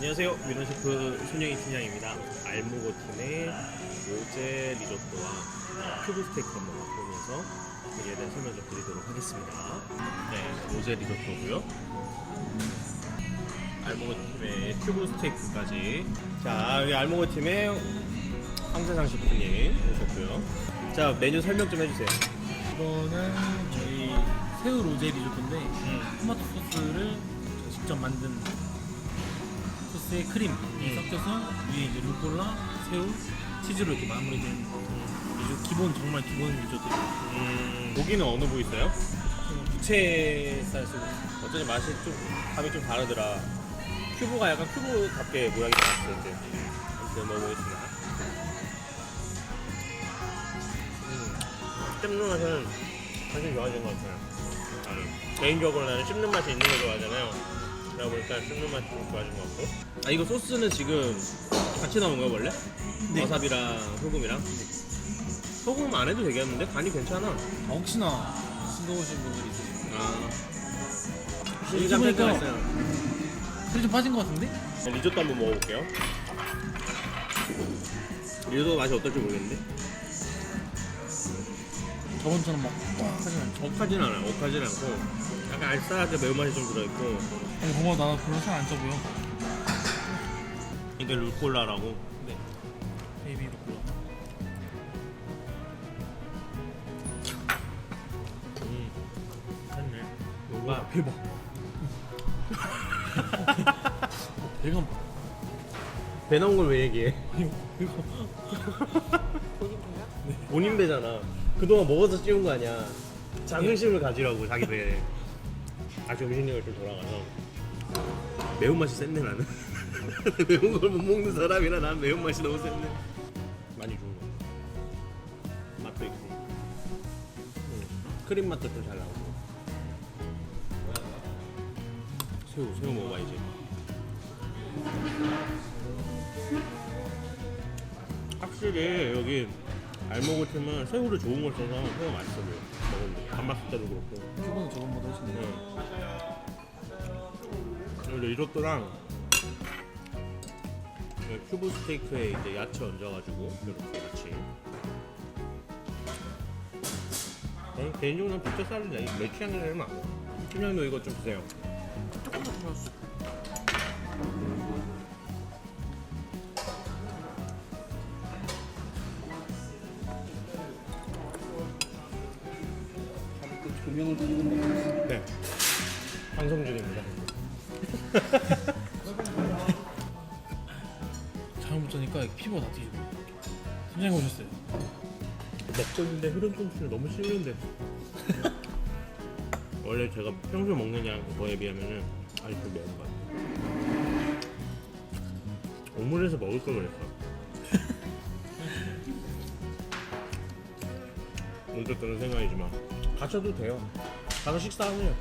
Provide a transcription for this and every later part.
안녕하세요. 민원 셰프 손영희 팀장입니다. 알모고 팀의 로제 리조또와 큐브 스테이크 한번 맛보면서 이에 대한 설명 좀 드리도록 하겠습니다. 네, 로제 리조또고요. 알모고 팀의 큐브 스테이크까지. 자, 우리 알모고 팀의 황세상 셰프님 오셨고요. 자, 메뉴 설명 좀 해주세요. 이거는 저희 새우 로제 리조또인데 음. 토마토 소스를 직접 만든 소스에 크림 이 섞여서 위에 이제 루꼴라, 새우, 치즈로 이렇게 마무리된 리조 기본 정말 기본 리조또. 음, 고기는 어느 부위 있어요? 부채살 소스. 어쩐지 맛이 좀 감이 좀 다르더라. 큐브가 약간 큐브답게 모양이 나왔을 때. 아무튼 먹어보겠습니다. 음, 씹는 맛은 사실 좋아진 것 같아요. 나는 개인적으로 나는 씹는 맛이 있는 걸 좋아하잖아요. 그러다 보니까 씹는 맛이 좀 좋아진 것 같고. 아 이거 소스는 지금 같이 나온 거야 원래? 네. 와사비랑 소금이랑? 소금 안 해도 되겠는데 간이 괜찮아. 아, 혹시나 싱거우신 분들이 있으시면 아. 인상 보니까 팬가 있어요. 살이 좀 빠진 것 같은데? 네, 리조또 한번 먹어볼게요. 리조또 맛이 어떨지 모르겠는데 저번처럼 막. 억하진 않아요. 억하진 않고 약간 알싸하게 매운맛이 좀 들어있고 아니 고마워 나 그런 살안 쪄 보여. 이게 루꼴라라고 네. 베이비 루꼴라. 음, 괜찮네. 뭔가 대박. 배가 배 나온 걸 왜 얘기해? 이거 본인 배잖아. 그동안 먹어서 찌운 거 아니야. 자긍심을 가지라고 자기 배에. 다시 음식력을 좀 돌아가서 매운맛이 센데 나는. 매운 걸 못 먹는 사람이라 난 매운맛이 너무 센데. 많이 좋은 거. 맛도 있고. 음, 크림 맛도 좀 잘 나오고. 새우, 새우 먹어봐야지. 확실히 여기 알모고 팀은 새우를 좋은 걸 써서 새우 맛있어 보여. 먹으면 단맛 때도 그렇고. 큐브는 저번보다 훨씬 나. 응. 그리고 리조또랑 그 큐브 스테이크에 이제 야채 얹어가지고 이렇게 같이. 어, 개인적으로 는 부채 쌀이 내, 내 취향이라면 안 먹어. 팀장도 이거 좀 주세요. 조금 더 풀었어. 조명을 돌리고 있는 네. 방송 중입니다. 잘못 자니까 피부가 다 뒤집어. 팀장님 오셨어요. 먹고 있는데 흐름 통신을 너무 싫은데. 원래 제가 평소에 먹는 양 거에 비하면은 아직 좀 매운 것 같아요. 오므려서 먹을 걸 그랬어. 문득 드는 생각이지만 가셔도 돼요. 가서 식사하세요.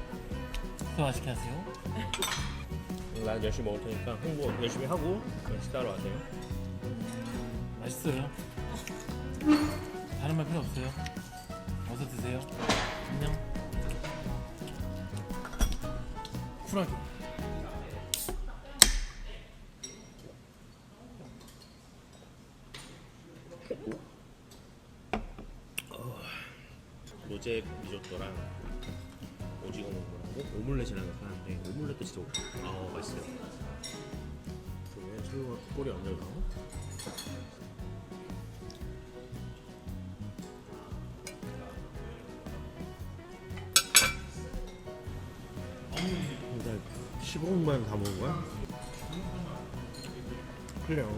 더 맛있게 하세요. 난 열심히 먹을 테니까 홍보 열심히 하고 식사하러 와세요. 맛있어요. 다른 말 필요 없어요. 어서 드세요. 안녕. 쿨하게. 로제 리조또랑 오징어 먹으라고 오믈렛이라는 걸 파는데 오믈렛도 진짜 아 맛있어요. 그러면 새우가 꼬리 얹어 나오? 근데 15분만 다 먹은 거야? 그래요.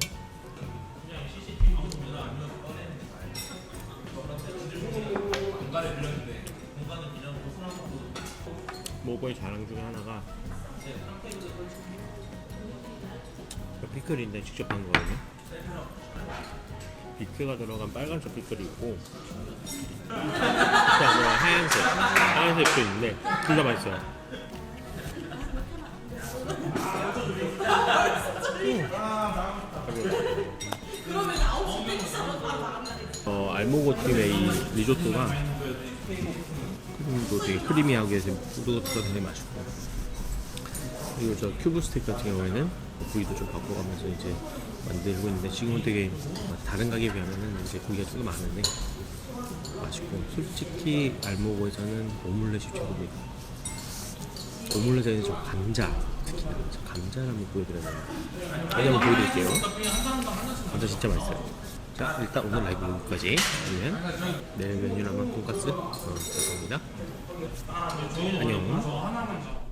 모거의 자랑 중에 하나가 그 피클인데 직접 한 거거든요. 비트가 들어간 빨간색 피클이 있고 그다음에 하얀색 하얀색도 있는데 둘 다 맛있어요. 어 알모고 팀의 이 리조또가 크림도 되게 크리미하게 해서 뿌듯뿌듯하게 맛있고 그리고 저 큐브 스테이크 같은 경우에는 부위도 좀 바꿔가면서 이제 만들고 있는데 지금은 되게 다른 가게에 비하면은 이제 고기가 조금 많은데 맛있고 솔직히 알모고에서는 오믈렛이 최고입니다. 오믈렛에는 저 감자 특히나 저 감자를 한번 보여드려야 돼요. 여기 한번 보여드릴게요. 감자 진짜 맛있어요. 자 일단 오늘 라이브 여기까지 그러면 내일 메뉴는 아마 돈까스 어, 들어갑니다. 안녕.